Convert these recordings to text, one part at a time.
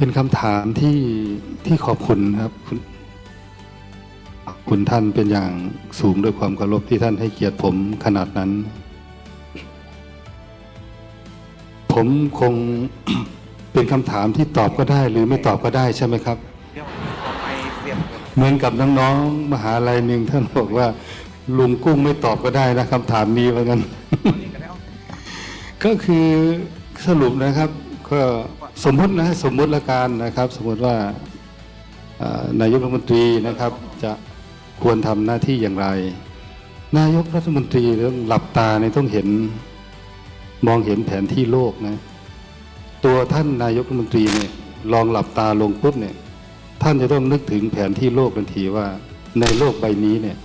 เป็นคำถามที่ที่ขอบคุณครับคุณคุณท่านเป็นอย่างสูงด้วยความเคารพที่ท่านให้เกียรติผมขนาดนั้น ผมคง เป็นคำถามที่ตอบก็ได้ หรือไม่ตอบก็ได้ใช่ไหมครับ เหมือนกับน้องๆมหาลัยหนึ่งท่านบอกว่า ลุงกุ้งไม่ตอบก็ได้นะคำถามนี้เหมือนกันก็คือสรุปนะครับ ก็ สมมตินะสมมติละกันนะครับ สมมติว่านายกรัฐมนตรีนะครับ จะควรทำหน้าที่อย่างไร นายกรัฐมนตรีต้องหลับตาในต้องเห็นมองเห็นแผนที่โลกนะ ตัวท่านนายกรัฐมนตรีเนี่ยลองหลับตาลงปุ๊บเนี่ย ท่านจะต้องนึกถึงแผนที่โลกทันทีว่า ในโลกใบนี้เนี่ย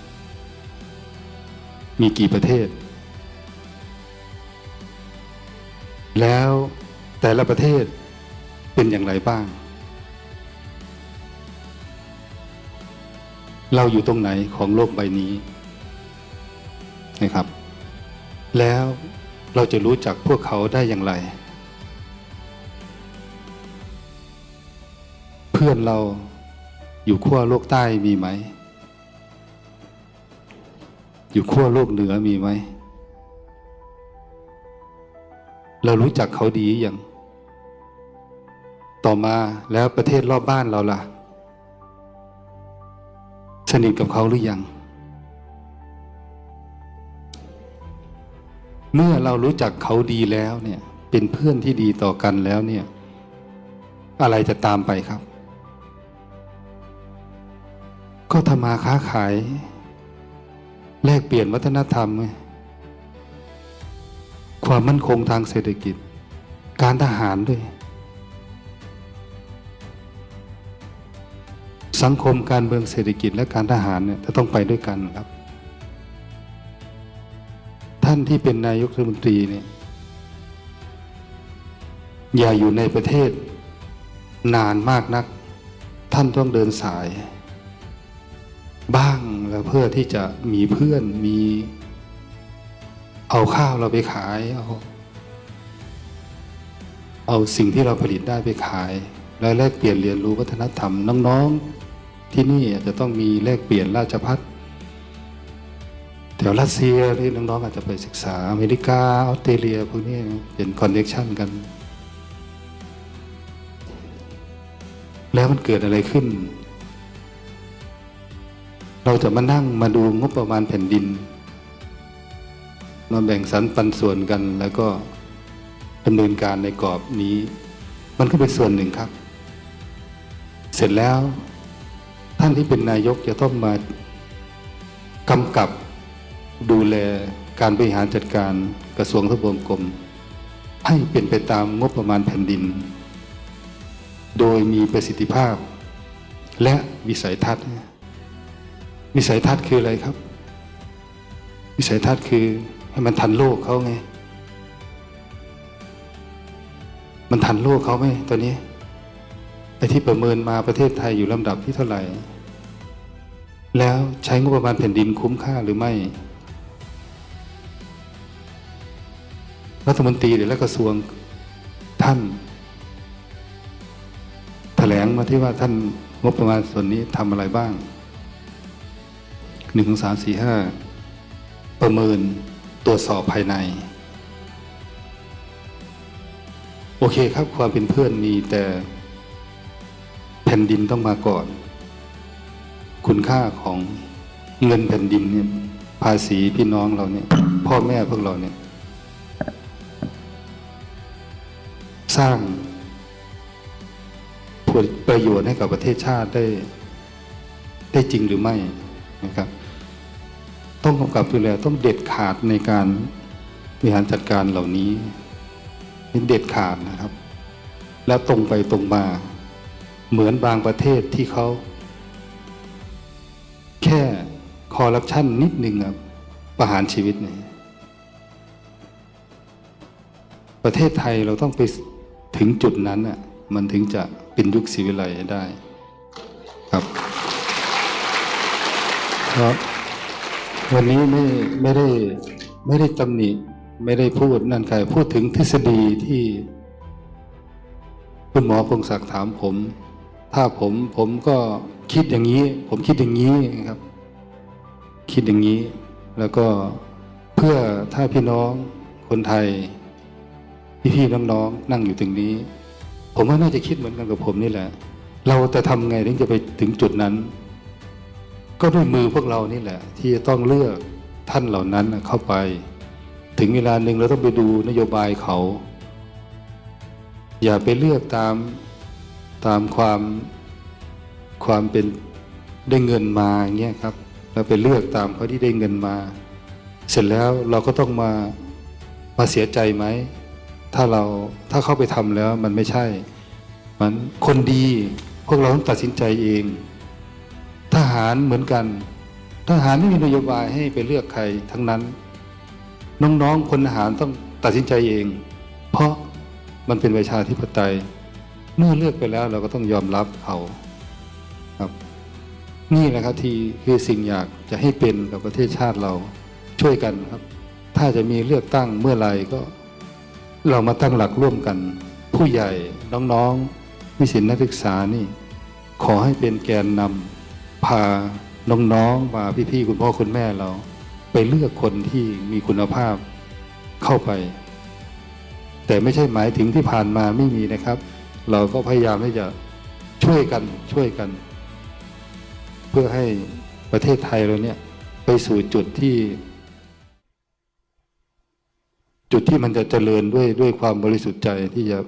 มีกี่ประเทศ แล้วแต่ละประเทศ เป็นอย่างไรบ้าง เราอยู่ตรงไหนของโลกใบนี้นะครับ แล้วเราจะรู้จักพวกเขาได้อย่างไร เพื่อนเราอยู่ขั้วโลกใต้มีไหม อยู่ขั้วโลกเหนือมีไหม เรารู้จักเขาดีอย่าง ต่อมาแล้วประเทศรอบบ้านเราล่ะ สนิทกับเขาหรือยัง เมื่อเรารู้จักเขาดีแล้วเนี่ยเป็นเพื่อนที่ดีต่อกันแล้วเนี่ย อะไรจะตามไปครับ ก็ทำมาค้าขาย แลกเปลี่ยนวัฒนธรรมไงความมั่นคงทางเศรษฐกิจ การทหารด้วย สังคมการเมืองเศรษฐกิจและการทหารเนี่ยจะต้องไปด้วยกันครับ ท่านที่เป็นนายกรัฐมนตรีเนี่ยอย่าอยู่ในประเทศนานมากนัก ท่านต้องเดินสาย บ้างแล้วเพื่อที่จะมีเพื่อนมี เอาข้าวเราไปขายเอาเอาสิ่งที่เราผลิตได้ไปขาย แล้วแลกเปลี่ยนเรียนรู้วัฒนธรรมน้องๆ ที่นี่อาจจะต้องมีแลกเปลี่ยนราชพัฒแถวรัสเซียที่น้องๆอาจจะไปศึกษาอเมริกาออสเตรเลียพวกนี้เป็นคอนเนคชันกัน แล้วมันเกิดอะไรขึ้น เราจะมานั่งมาดูงบประมาณแผ่นดิน มาแบ่งสรรปันส่วนกันแล้วก็ดำเนินการในกรอบนี้ มันก็เป็นส่วนหนึ่งครับ เสร็จแล้ว ท่านที่เป็นนายกจะต้องมากำกับดูแลการบริหารจัดการกระทรวงทบวงกรมให้เป็นไปตามงบประมาณแผ่นดิน โดยมีประสิทธิภาพ และวิสัยทัศน์ วิสัยทัศน์คืออะไรครับ วิสัยทัศน์คือให้มันทันโลกเขาไง มันทันโลกเขาไหมตอนนี้ไอ้ที่ประเมินมาประเทศไทยอยู่ลำดับที่เท่าไหร่ แล้วใช้งบประมาณแผ่นดินคุ้มค่าหรือไม่ รัฐมนตรีหรือและกระทรวงท่าน แถลงมาที่ว่าท่านงบประมาณส่วนนี้ทำอะไรบ้างหนึ่งสามสี่ห้าประเมินตรวจสอบภายใน โอเคครับความเป็นเพื่อนมีแต่แผ่นดินต้องมาก่อน คุณค่าของเงินแผ่นดินเนี่ยภาษีพี่น้องเราเนี่ย พ่อแม่พวกเราเนี่ย สร้างผลประโยชน์ให้กับประเทศชาติได้ได้จริงหรือไม่นะครับ ต้องกำกับดูแลต้องเด็ดขาดในการบริหารจัดการเหล่านี้เป็นเด็ดขาดนะครับ แล้วตรงไปตรงมาเหมือนบางประเทศที่เขา แค่คอร์รัปชันนิดหนึ่งครับประหารชีวิตเนี่ยประเทศไทยเราต้องไปถึงจุดนั้นอะมันถึงจะเป็นยุคศิวิไลได้ครับครับวันนี้ไม่ไม่ได้ไม่ได้ตำหนิไม่ได้พูดนั่นใครพูดถึงทฤษฎีที่ คุณหมอพงศักดิ์ถามผม ถ้าผมผมก็ คิดอย่างนี้ ผมคิดอย่างนี้ครับ คิดอย่างนี้ แล้วก็เพื่อถ้าพี่น้องคนไทย พี่ๆน้องๆนั่งอยู่ตรงนี้ ผมว่าน่าจะคิดเหมือนกันกับผมนี่แหละ เราจะทำไงถึงจะไปถึงจุดนั้น ก็ด้วยมือพวกเรานี่แหละ ที่จะต้องเลือกท่านเหล่านั้นเข้าไป ถึงเวลาหนึ่งเราต้องไปดูนโยบายเขา อย่าไปเลือกตามตามความ ความเป็นได้เงินมาอย่างเงี้ยครับเราไปเลือกตามเขาที่ได้เงินมา เสร็จแล้วเราก็ต้องมามาเสียใจไหม ถ้าเราถ้าเข้าไปทำแล้วมันไม่ใช่ มันคนดีพวกเราต้องตัดสินใจเอง ทหารเหมือนกัน ทหารไม่มีนโยบายให้ไปเลือกใครทั้งนั้น น้องๆคนทหารต้องตัดสินใจเอง เพราะมันเป็นประชาธิปไตย เมื่อเลือกไปแล้วเราก็ต้องยอมรับเขา ครับ นี่แหละครับที่คือสิ่งอยากจะให้เป็นกับประเทศชาติเราช่วยกันครับ ถ้าจะมีเลือกตั้งเมื่อไหร่ก็ เรามาตั้งหลักร่วมกัน ผู้ใหญ่น้องๆนิสิตนักศึกษานี่ ขอให้เป็นแกนนำพาน้องๆมาพี่ๆคุณพ่อคุณแม่เรา ไปเลือกคนที่มีคุณภาพเข้าไป แต่ไม่ใช่หมายถึงที่ผ่านมาไม่มีนะครับ เราก็พยายามที่จะช่วยกันช่วยกัน เพื่อให้ประเทศไทยเราเนี่ยไปสู่จุดที่ จุดที่มันจะเจริญด้วยด้วยความบริสุทธิ์ใจที่จะ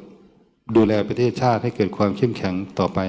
ดูแลประเทศชาติให้เกิดความเข้มแข็งต่อไป